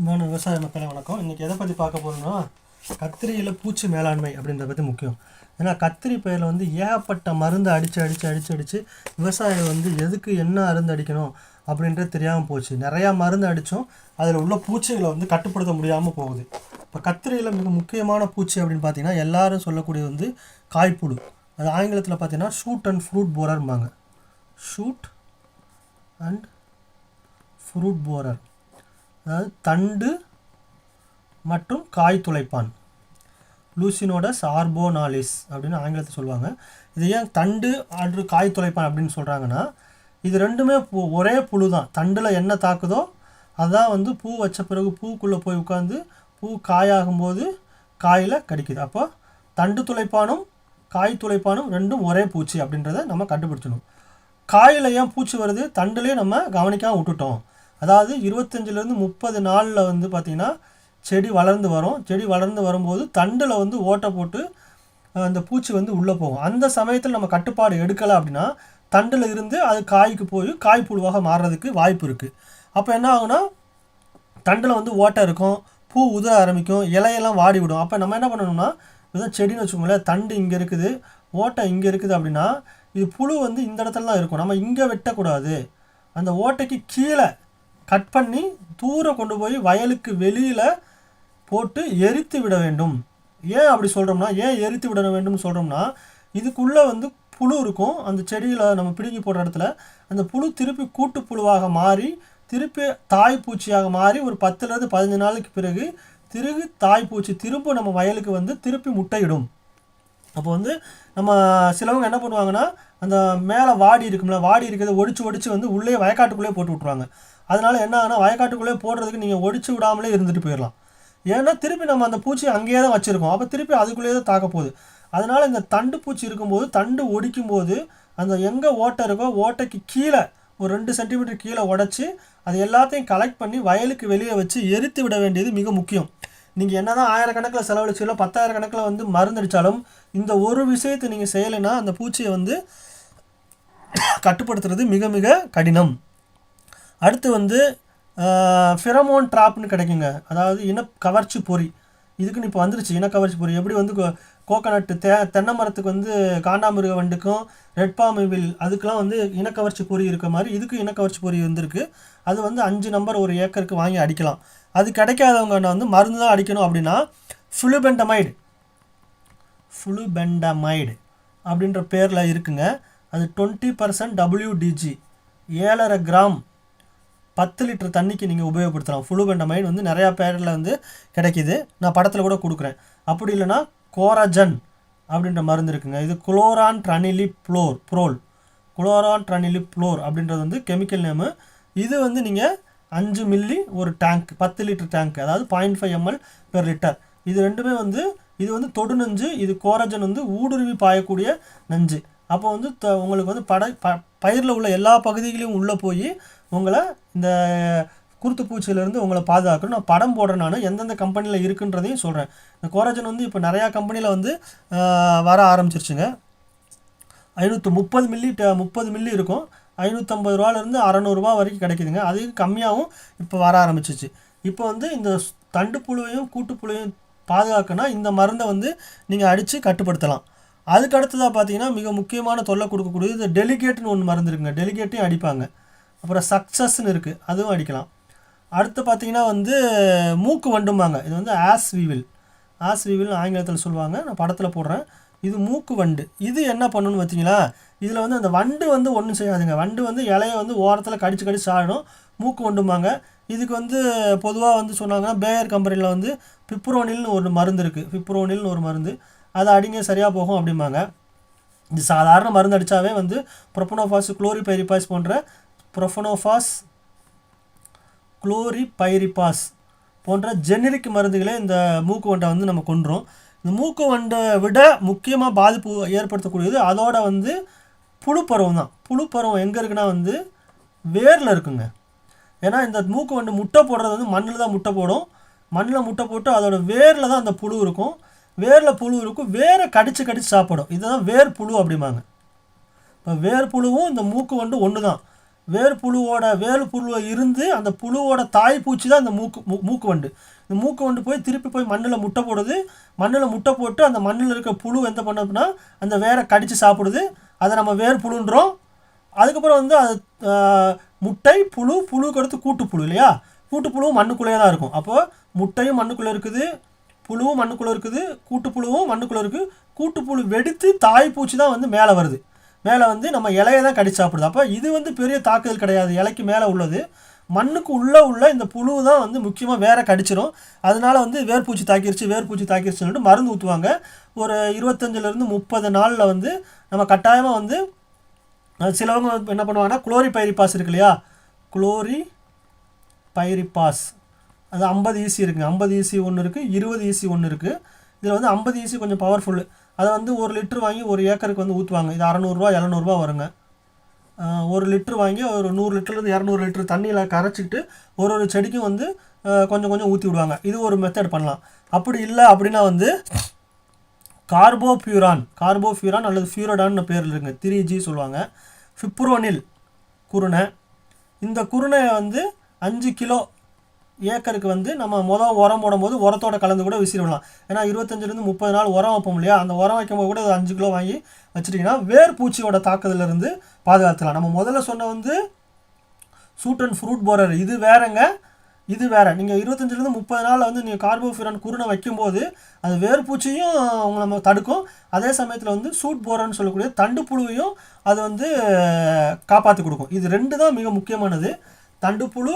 அன்பான விவசாய மக்களை வணக்கம். இன்றைக்கி எதை பற்றி பார்க்க போகிறோம்னா கத்திரியில் பூச்சி மேலாண்மை அப்படின்றத பற்றி முக்கியம். ஏன்னா கத்திரி பயிரில் வந்து ஏகப்பட்ட மருந்து அடித்து அடித்து அடித்து அடித்து விவசாயம் வந்து எதுக்கு என்ன மருந்து அடிக்கணும் அப்படின்றது தெரியாமல் போச்சு. நிறையா மருந்து அடித்தோம் அதில் உள்ள பூச்சிகளை வந்து கட்டுப்படுத்த முடியாமல் போகுது. இப்போ கத்திரியில் மிக முக்கியமான பூச்சி அப்படின்னு பார்த்தீங்கன்னா எல்லாரும் சொல்லக்கூடிய வந்து காய்ப்புழு. அது ஆங்கிலத்தில் பார்த்தீங்கன்னா ஷூட் அண்ட் ஃப்ரூட் போரர்ம்பாங்க ஷூட் அண்ட் ஃப்ரூட் போரர் அதாவது தண்டு மற்றும் காய் துளைப்பான். லூசினோடஸ் ஆர்போனாலிஸ் அப்படின்னு ஆங்கிலத்தை சொல்லுவாங்க. இது ஏன் தண்டு அன்று காய் துளைப்பான் அப்படின்னு சொல்கிறாங்கன்னா இது ரெண்டுமே பூ ஒரே புழு தான் தண்டில் என்ன தாக்குதோ அதான் வந்து பூ வச்ச பிறகு பூக்குள்ளே போய் உட்காந்து பூ காயாகும்போது காயில் கடிக்குது. அப்போ தண்டு துளைப்பானும் காய் துளைப்பானும் ரெண்டும் ஒரே பூச்சி அப்படின்றத நம்ம கண்டுபிடிச்சணும் காயில் ஏன் பூச்சி வருது? தண்டுலேயே நம்ம கவனிக்காமல் விட்டுட்டோம். அதாவது இருபத்தஞ்சிலேருந்து முப்பது நாளில் வந்து பார்த்திங்கன்னா செடி வளர்ந்து வரும். செடி வளர்ந்து வரும்போது தண்டில் வந்து ஓட்டை போட்டு அந்த பூச்சி வந்து உள்ளே போகும். அந்த சமயத்தில் நம்ம கட்டுப்பாடு எடுக்கலை அப்படின்னா தண்டில் இருந்து அது காய்க்கு போய் காய்ப்புழுவாக மாறுறதுக்கு வாய்ப்பு இருக்குது அப்போ என்ன ஆகும்னா தண்டில் வந்து ஓட்டை இருக்கும் பூ உதிர ஆரம்பிக்கும் இலையெல்லாம் வாடி விடும். அப்போ நம்ம என்ன பண்ணணும்னா இதுதான் செடின்னு வச்சுக்கோங்களேன் தண்டு இங்கே இருக்குது ஓட்டை இங்கே இருக்குது அப்படின்னா இது புழு வந்து இந்த இடத்துல தான் இருக்கும். நம்ம இங்கே வெட்டக்கூடாது. அந்த ஓட்டைக்கு கீழே கட் பண்ணி தூரம் கொண்டு போய் வயலுக்கு வெளியில் போட்டு எரித்து விட வேண்டும். ஏன் அப்படி சொல்கிறோம்னா ஏன் எரித்து விட வேண்டும் சொல்கிறோம்னா இதுக்குள்ளே வந்து புழு இருக்கும். அந்த செடியில் நம்ம பிடுங்கி போடுற இடத்துல அந்த புழு திருப்பி கூட்டு புழுவாக மாறி திருப்பி தாய் பூச்சியாக மாறி ஒரு பத்துலேருந்து பதினஞ்சு நாளுக்கு பிறகு திருகு தாய் பூச்சி திரும்ப நம்ம வயலுக்கு வந்து திருப்பி முட்டையிடும். அப்போ வந்து நம்ம சிலவங்க என்ன பண்ணுவாங்கன்னா அந்த மேலே வாடி இருக்கும்ல வாடி இருக்கிறத ஒடிச்சு ஒடிச்சு வந்து உள்ளே வயக்காட்டுக்குள்ளே போட்டு விட்ருவாங்க அதனால் என்ன ஆகுனா வயக்காட்டுக்குள்ளே போடுறதுக்கு நீங்கள் ஒடிச்சு விடாமலே இருந்துட்டு போயிடலாம் ஏன்னா திருப்பி நம்ம அந்த பூச்சி அங்கேயே தான் வச்சுருக்கோம். அப்போ திருப்பி அதுக்குள்ளேயே தான் தாக்க போகுது. அதனால் இந்த தண்டு பூச்சி இருக்கும்போது தண்டு ஒடிக்கும் போது அந்த எங்கே ஓட்டை இருக்கோ ஓட்டைக்கு கீழே ஒரு ரெண்டு சென்டிமீட்டர் கீழே உடச்சி அது எல்லாத்தையும் கலெக்ட் பண்ணி வயலுக்கு வெளியே வச்சு எரித்து விட வேண்டியது மிக முக்கியம். நீங்கள் என்ன தான் ஆயிரக்கணக்கில் செலவழிச்சாலும் பத்தாயிரக்கணக்கில் வந்து மருந்தடித்தாலும் இந்த ஒரு விஷயத்தை நீங்கள் செய்யலைன்னா அந்த பூச்சியை வந்து கட்டுப்படுத்துறது மிக மிக கடினம். அடுத்து வந்து ஃபிரமோன் ட்ராப்னு கிடைக்குங்க. அதாவது இன கவர்ச்சி பொறி. இதுக்குன்னு இப்போ வந்துருச்சு இன கவர்ச்சி பொறி. எப்படி வந்து கோகனட்டு தே தென்னை மரத்துக்கு வந்து காண்டாமிருக வண்டுக்கும் ரெட் பாமிவில் அதுக்கெலாம் வந்து இனக்கவர்ச்சி பொறி இருக்க மாதிரி இதுக்கு இனக்கவர்ச்சி பொறி வந்திருக்கு. அது வந்து அஞ்சு நம்பர் ஒரு ஏக்கருக்கு வாங்கி அடிக்கலாம். அது கிடைக்காதவங்க வந்து மருந்து தான் அடிக்கணும் அப்படின்னா ஃபுளுபெண்டமைடு ஃபுளுபெண்டமைடு அப்படின்ற பேரில் இருக்குங்க. அது டுவெண்ட்டி பர்சன்ட் டபிள்யூடிஜி ஏழரை கிராம். பத்து லிட்டர் தண்ணிக்கு நீங்கள் உபயோகப்படுத்தலாம். ஃப்ளூபெண்டமைடு வந்து நிறையா பேரில் வந்து கிடைக்கிது. நான் படத்தில் கூட கொடுக்குறேன். அப்படி இல்லைன்னா கோரஜன் அப்படின்ற மருந்து இருக்குங்க. இது குளோரான் ட்ரனிலி ப்ளோர் ப்ரோல். குளோரான் ட்ரனிலி ப்ளோர் அப்படின்றது வந்து கெமிக்கல் நேமு. இது வந்து நீங்கள் அஞ்சு மில்லி ஒரு டேங்க் பத்து லிட்டர் டேங்க் அதாவது point five ML per litre இது ரெண்டுமே வந்து இது வந்து தொடு நஞ்சு இது கோரஜன் வந்து ஊடுருவி பாயக்கூடிய நஞ்சு. அப்போ வந்து த உங்களுக்கு வந்து பட ப பயிரில் உள்ள எல்லா பகுதிகளையும் உள்ளே போய் உங்களை இந்த குருத்து பூச்சியிலேருந்து உங்களை பாதுகாக்கணும். நான் படம் போடுறேன் நான். எந்தெந்த கம்பெனியில் இருக்குன்றதையும் சொல்கிறேன் இந்த கோராஜன் வந்து இப்போ நிறையா கம்பெனியில் வந்து வர ஆரம்பிச்சிருச்சுங்க. ஐநூற்று முப்பது மில்லி ட- முப்பது மில்லி இருக்கும். ஐநூற்றம்பது ரூபாலேருந்து அறநூறுபா வரைக்கும் கிடைக்குதுங்க. அதுக்கு கம்மியாகவும் இப்போ வர ஆரம்பிச்சிச்சு. இப்போ வந்து இந்த தண்டு புழுவையும் கூட்டுப்புழுவையும் பாதுகாக்கனா இந்த மருந்தை வந்து நீங்கள் அடித்து கட்டுப்படுத்தலாம். அதுக்கு அடுத்ததாக பார்த்தீங்கன்னா மிக முக்கியமான தொல்லை கொடுக்கக்கூடியது இந்த டெலிகேட்னு ஒன்று மருந்து இருக்குங்க. டெலிகேட்டையும் அடிப்பாங்க. அப்புறம் சக்ஸஸ்ன்னு இருக்குது அதுவும் அடிக்கலாம். அடுத்து பார்த்தீங்கன்னா வந்து மூக்கு வண்டும்பாங்க. இது வந்து ஆஸ் வீவில் ஆஸ் விவில்னு ஆங்கிலத்தில் சொல்லுவாங்க. நான் படத்தில் போடுறேன். இது மூக்கு வண்டு. இது என்ன பண்ணணும்னு பார்த்தீங்களா இதில் வந்து அந்த வண்டு வந்து ஒன்றும் செய்யாதுங்க. வண்டு வந்து இலைய வந்து ஓரத்தில் கடிச்சு கடிச்சு சாடணும். மூக்கு வண்டும்பாங்க. இதுக்கு வந்து பொதுவாக வந்து சொன்னாங்கன்னா பேயர் கம்பெனியில் வந்து பிப்ரோனில்னு ஒரு மருந்து இருக்குது பிப்ரோனில்னு ஒரு மருந்து. அதை அடிங்க சரியாக போகும் அப்படிம்பாங்க. இது சாதாரண மருந்து அடித்தாவே வந்து ப்ரொபனோஃபாஸ் குளோரிபைரிபாஸ் போன்ற ப்ரொஃபனோஃபாஸ் குளோரிபைரிபாஸ் போன்ற ஜெனரிக் மருந்துகளை இந்த மூக்கு வண்டை வந்து நம்ம கொண்டுரும் இந்த மூக்கு வண்டை விட முக்கியமாக பாதிப்பு ஏற்படுத்தக்கூடியது அதோட வந்து புழுப்பருவம் தான். புழுப்பருவம் எங்கே இருக்குன்னா வந்து வேரில் இருக்குங்க. ஏன்னா இந்த மூக்கு வண்டு முட்டை போடுறது வந்து மண்ணில் தான் முட்டை போடும். மண்ணில் முட்டை போட்டு அதோட வேரில் தான் அந்த புழு இருக்கும். வேரில் புழு இருக்கும். வேரை கடித்து கடித்து சாப்பிடும். இதுதான் வேர் புழு அப்படிம்பாங்க. இப்போ வேர் புழுவும் இந்த மூக்கு வண்டு ஒன்று தான் வேர்புழுவோட புழுவோட வேறு இருந்து அந்த புழுவோட தாய் பூச்சி தான் அந்த மூக்கு மூ- மூக்கு வண்டு இந்த மூக்கு வண்டு போய் திருப்பி போய் மண்ணில் முட்டை போடுது. மண்ணில் முட்டை போட்டு அந்த மண்ணில் இருக்க புழு எந்த பண்ணுதுன்னா அந்த வேரை கடித்து சாப்பிடுது. அதை நம்ம வேர் புழுன்றோம். அதுக்கப்புறம் வந்து அது முட்டை புழு புழுக்கு அடுத்து கூட்டுப்புழு இல்லையா? கூட்டுப்புழுவும் மண்ணுக்குள்ளேயே தான் இருக்கும். அப்போது முட்டையும் மண்ணுக்குள்ளே இருக்குது புழுவும் மண்ணுக்குள்ளே இருக்குது கூட்டுப்புழுவும் மண்ணுக்குள்ளே இருக்குது கூட்டுப்புழு வெடித்து தாய் பூச்சி தான் வந்து மேலே வருது. மேலே வந்து நம்ம இலையை தான் கடிச்சு சாப்பிடுது. அப்போ இது வந்து பெரிய தாக்குதல் கிடையாது. இலைக்கு மேலே உள்ளது. மண்ணுக்கு உள்ளே உள்ள இந்த புழு தான் வந்து முக்கியமாக வேற கடிச்சிரும். அதனால வந்து வேர்பூச்சி தாக்கிருச்சு வேர்பூச்சி தாக்கிருச்சுன்னு சொல்லிட்டு மருந்து ஊற்றுவாங்க ஒரு இருபத்தஞ்சிலேருந்து முப்பது நாளில் வந்து நம்ம கட்டாயமாக வந்து சிலவங்க என்ன பண்ணுவாங்கன்னா குளோரி பைரிபாஸ் இருக்கு இல்லையா? குளோரி பைரிபாஸ் அது ஐம்பது ஈசி இருக்குங்க. ஐம்பது ஈசி ஒன்று இருக்குது இருபது ஈசி ஒன்று இருக்குது இதில் வந்து ஐம்பது ஈசி கொஞ்சம் பவர்ஃபுல்லு அதை வந்து ஒரு லிட்ரு வாங்கி ஒரு ஏக்கருக்கு வந்து ஊற்றுவாங்க இது அறநூறுரூவா எழுநூறுபா வருங்க. ஒரு லிட்ரு வாங்கி ஒரு நூறு லிட்டர்லேருந்து இரநூறு லிட்டர் தண்ணியில் கரைச்சிக்கிட்டு ஒரு ஒரு செடிக்கும் வந்து கொஞ்சம் கொஞ்சம் ஊற்றி விடுவாங்க. இது ஒரு மெத்தட் பண்ணலாம். அப்படி இல்லை அப்படின்னா வந்து கார்போஃபியூரான் கார்போஃபியூரான் அல்லது ஃபியூரடான்னு பேர் இருக்குங்க. த்ரீ ஜி சொல்லுவாங்க. ஃபிப்ரோனில் குருணை. இந்த குருணையை வந்து அஞ்சு கிலோ ஏக்கருக்கு வந்து நம்ம மொதல் உரம் போடும்போது உரத்தோட கலந்து கூட விசிறிடலாம். ஏன்னா இருபத்தஞ்சிலேருந்து முப்பது நாள் உரம் வைப்போம் இல்லையா? அந்த உரம் வைக்கும்போது கூட அது அஞ்சு கிலோ வாங்கி வச்சுட்டிங்கன்னா வேர் பூச்சியோட தாக்குதலிருந்து பாதுகாத்துக்கலாம். நம்ம முதல்ல சொன்ன வந்து சூட் அண்ட் ஃப்ரூட் போரர் இது வேறங்க. இது வேறு. நீங்கள் இருபத்தஞ்சிலேருந்து முப்பது நாளில் வந்து நீங்கள் கார்போஃபிரான் குருணை வைக்கும்போது அது வேர் பூச்சியும் உங்களை நம்ம தடுக்கும். அதே சமயத்தில் வந்து சூட் போரன்னு சொல்லக்கூடிய தண்டு புழுவையும் அது வந்து காப்பாற்றி கொடுக்கும். இது ரெண்டு தான் மிக முக்கியமானது. தண்டுப்புழு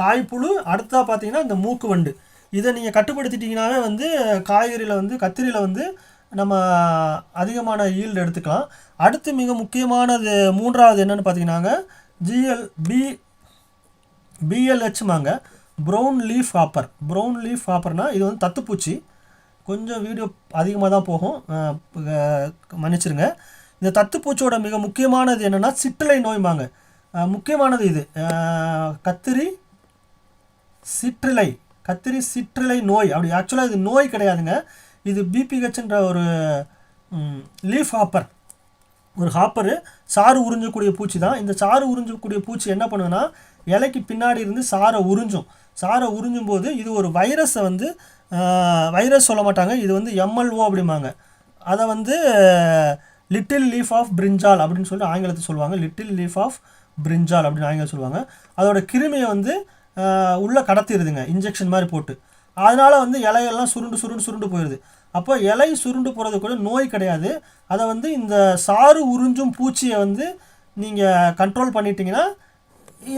காய்ப்புழு அடுத்தா பார்த்தீங்கன்னா இந்த மூக்கு வண்டு. இதை நீங்கள் கட்டுப்படுத்திட்டிங்கனாவே வந்து காய்கறியில் வந்து கத்திரியில் வந்து நம்ம அதிகமான ஈல்டு எடுத்துக்கலாம். அடுத்து மிக முக்கியமானது மூன்றாவது என்னென்னு பார்த்தீங்கன்னாங்க GL B பிஎல்ஹெச்மாங்க brown leaf hopper brown leaf ஹாப்பர்னால் இது வந்து தத்துப்பூச்சி. கொஞ்சம் வீடியோ அதிகமாக தான் போகும். மன்னிச்சிருங்க. இந்த தத்துப்பூச்சியோட மிக முக்கியமானது என்னென்னா சிற்றலை நோய்மாங்க முக்கியமானது இது. கத்திரி சிற்றிலை கத்திரி சிற்றிலை நோய். அப்படி ஆக்சுவலாக இது நோய் கிடையாதுங்க. இது பிபிஹெச்ன்ற ஒரு லீஃப் ஹாப்பர் ஒரு ஹாப்பரு சாறு உறிஞ்சக்கூடிய பூச்சி தான். இந்த சாறு உறிஞ்சக்கூடிய பூச்சி என்ன பண்ணுன்னா இலைக்கு பின்னாடி இருந்து சாரை உறிஞ்சும். சாரை உறிஞ்சும் போது இது ஒரு வைரஸை வந்து வைரஸ் சொல்ல மாட்டாங்க. இது வந்து எம்எல்ஓ அப்படிம்பாங்க. அதை வந்து லிட்டில் லீஃப் ஆஃப் பிரிஞ்சால் அப்படின்னு சொல்லிட்டு ஆங்கிலத்தை சொல்லுவாங்க. லிட்டில் லீஃப் ஆஃப் பிரிஞ்சால் அப்படின்னு ஆங்கிலம் சொல்லுவாங்க. அதோட கிருமியை வந்து உள்ளே கடத்திடுதுங்க இன்ஜெக்ஷன் மாதிரி போட்டு. அதனால் வந்து இலையெல்லாம் சுருண்டு சுருண்டு சுருண்டு போயிடுது அப்போ இலை சுருண்டு போகிறது கூட நோய் கிடையாது. அதை வந்து இந்த சாறு உறிஞ்சும் பூச்சியை வந்து நீங்கள் கண்ட்ரோல் பண்ணிட்டீங்கன்னா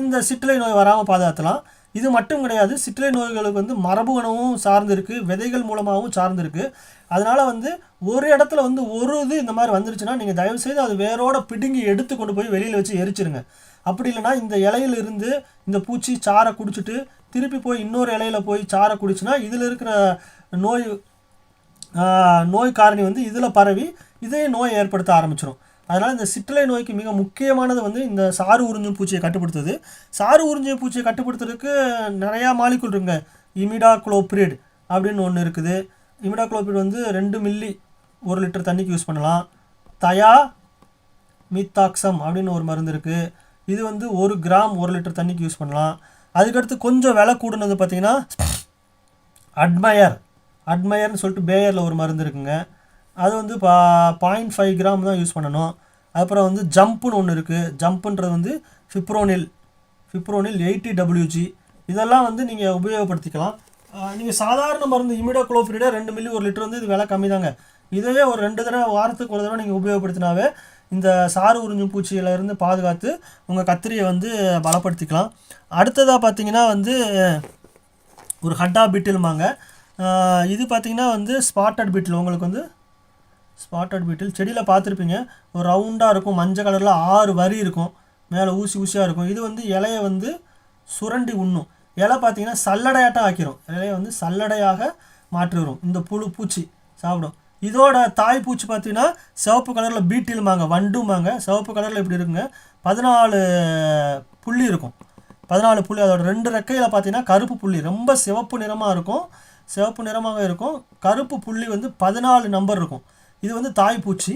இந்த சிற்றலை நோய் வராமல் பாதுகாத்தலாம். இது மட்டும் கிடையாது சிற்றலை நோய்களுக்கு வந்து மரபு உணவும் சார்ந்திருக்கு விதைகள் மூலமாகவும் சார்ந்திருக்கு. அதனால வந்து ஒரு இடத்துல வந்து ஒரு இது இந்த மாதிரி வந்துருச்சுன்னா நீங்கள் தயவுசெய்து அது வேரோட பிடுங்கி எடுத்து கொண்டு போய் வெளியில் வச்சு எரிச்சிருங்க. அப்படி இல்லைன்னா இந்த இலையில இருந்து இந்த பூச்சி சாறை குடிச்சிட்டு திருப்பி போய் இன்னொரு இலையில போய் சாறை குடிச்சுன்னா இதில் இருக்கிற நோய் நோய் காரணி வந்து இதில் பரவி இதே நோய் ஏற்படுத்த ஆரம்பிச்சிடும் அதனால் இந்த சிற்றலை நோய்க்கு மிக முக்கியமானது வந்து இந்த சாறு உறிஞ்சும் பூச்சியை கட்டுப்படுத்துது. சாறு உறிஞ்சும் பூச்சியை கட்டுப்படுத்துறதுக்கு நிறையா மாலிகுல் இருக்குங்க. இமிடா குளோப்ரிட் அப்படின்னு ஒன்று இருக்குது. இமிடா குளோப்ரிட் வந்து ரெண்டு மில்லி ஒரு லிட்டர் தண்ணிக்கு யூஸ் பண்ணலாம். தயா மித்தாக்சம் அப்படின்னு ஒரு மருந்து இருக்குது இது வந்து ஒரு கிராம் ஒரு லிட்டர் தண்ணிக்கு யூஸ் பண்ணலாம். அதுக்கடுத்து கொஞ்சம் விலை கூடுனது பார்த்தீங்கன்னா அட்மயர் அட்மயர்னு சொல்லிட்டு பேயரில் ஒரு மருந்து இருக்குங்க. அது வந்து பா பாயிண்ட் ஃபைவ் கிராம் தான் யூஸ் பண்ணணும். அப்புறம் வந்து ஜம்ப்புன்னு ஒன்று இருக்குது ஜம்ப்புன்றது வந்து ஃபிப்ரோனில் ஃபிப்ரோனில் எயிட்டி டபிள்யூஜி இதெல்லாம் வந்து நீங்கள் உபயோகப்படுத்திக்கலாம். நீங்கள் சாதாரண மருந்து இமிடோக்ளோபிரிடே ரெண்டு மில்லி ஒரு லிட்டர் வந்து இது விலை கம்மி தாங்க இதுவே ஒரு ரெண்டு தடவை வாரத்துக்கு ஒரு தடவை நீங்கள் உபயோகப்படுத்தினாவே இந்த சாறு உறிஞ்சும் பூச்சியில இருந்து பாதுகாத்து உங்கள் கத்திரியை வந்து பலப்படுத்திக்கலாம். அடுத்ததாக பார்த்தீங்கன்னா வந்து ஒரு ஹட்டா பீட்டில்மாங்க இது பார்த்திங்கன்னா வந்து ஸ்பாட்டட் பீட்டில் உங்களுக்கு வந்து ஸ்பாட்டட் பீட்டில் செடியில் பார்த்துருப்பீங்க ஒரு ரவுண்டாக இருக்கும் மஞ்சள் கலரில் ஆறு வரி இருக்கும் மேலே ஊசி ஊசியாக இருக்கும். இது வந்து இலையை வந்து சுரண்டி உண்ணும். இலை பார்த்தீங்கன்னா சல்லடையாட்டம் ஆக்கிரும். இலையை வந்து சல்லடையாக மாற்றி வரும் இந்த புழு பூச்சி சாப்பிடும். இதோட தாய் பூச்சி பார்த்தீங்கன்னா சிவப்பு கலரில் பீட்டிலுமாங்க வண்டுமாங்க சிவப்பு கலரில் இப்படி இருக்குங்க. பதினாலு புள்ளி இருக்கும். பதினாலு புள்ளி அதோட ரெண்டு ரெக்கையில் பார்த்தீங்கன்னா கருப்பு புள்ளி. ரொம்ப சிவப்பு நிறமாக இருக்கும். சிவப்பு நிறமாக இருக்கும். கருப்பு புள்ளி வந்து பதினாலு நம்பர் இருக்கும். இது வந்து தாய்ப்பூச்சி.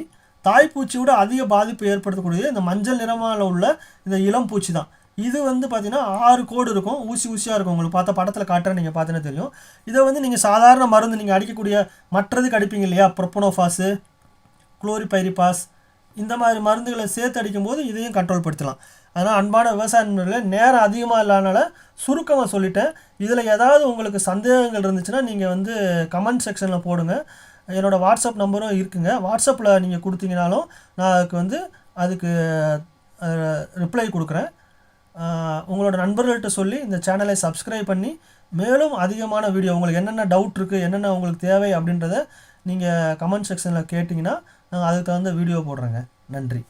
விட அதிக பாதிப்பு ஏற்படுத்தக்கூடியது. இந்த மஞ்சள் நிறமால உள்ள இந்த இளம் பூச்சி தான். இது வந்து பார்த்தீங்கன்னா ஆறு கோடு இருக்கும். ஊசி ஊசியாக இருக்கும். உங்களுக்கு பார்த்தா படத்தில் காட்டுறேன். நீங்கள் பார்த்தீங்கன்னா தெரியும். இதை வந்து நீங்கள் சாதாரண மருந்து நீங்கள் அடிக்கக்கூடிய மற்றதுக்கு அடிப்பீங்க இல்லையா? ப்ரொப்பனோஃபாஸு குளோரிபைரிபாஸ் இந்த மாதிரி மருந்துகளை சேர்த்து அடிக்கும்போது இதையும் கண்ட்ரோல் படுத்தலாம். அதனால் அன்பான விவசாய நண்பர்களே நேரம் அதிகமாக இல்லாதனால சுருக்கமாக சொல்லிட்டேன். இதில் ஏதாவது உங்களுக்கு சந்தேகங்கள் இருந்துச்சுன்னா நீங்கள் வந்து கமெண்ட் செக்ஷனில் போடுங்க. என்னோடய வாட்ஸ்அப் நம்பரும் இருக்குங்க. வாட்ஸ்அப்பில் நீங்கள் கொடுத்தீங்கனாலும் நான் அதுக்கு வந்து அதுக்கு ரிப்ளை கொடுக்குறேன். உங்களோட நண்பர்கள்ட்ட சொல்லி இந்த சேனலை சப்ஸ்கிரைப் பண்ணி மேலும் அதிகமான வீடியோ உங்களுக்கு என்னென்ன டவுட் இருக்குது என்னென்ன உங்களுக்கு தேவை அப்படின்றத நீங்கள் கமெண்ட் செக்ஷனில் கேட்டிங்கன்னா நாங்கள் அதுக்கு தகுந்த வீடியோ போடுறேங்க. நன்றி.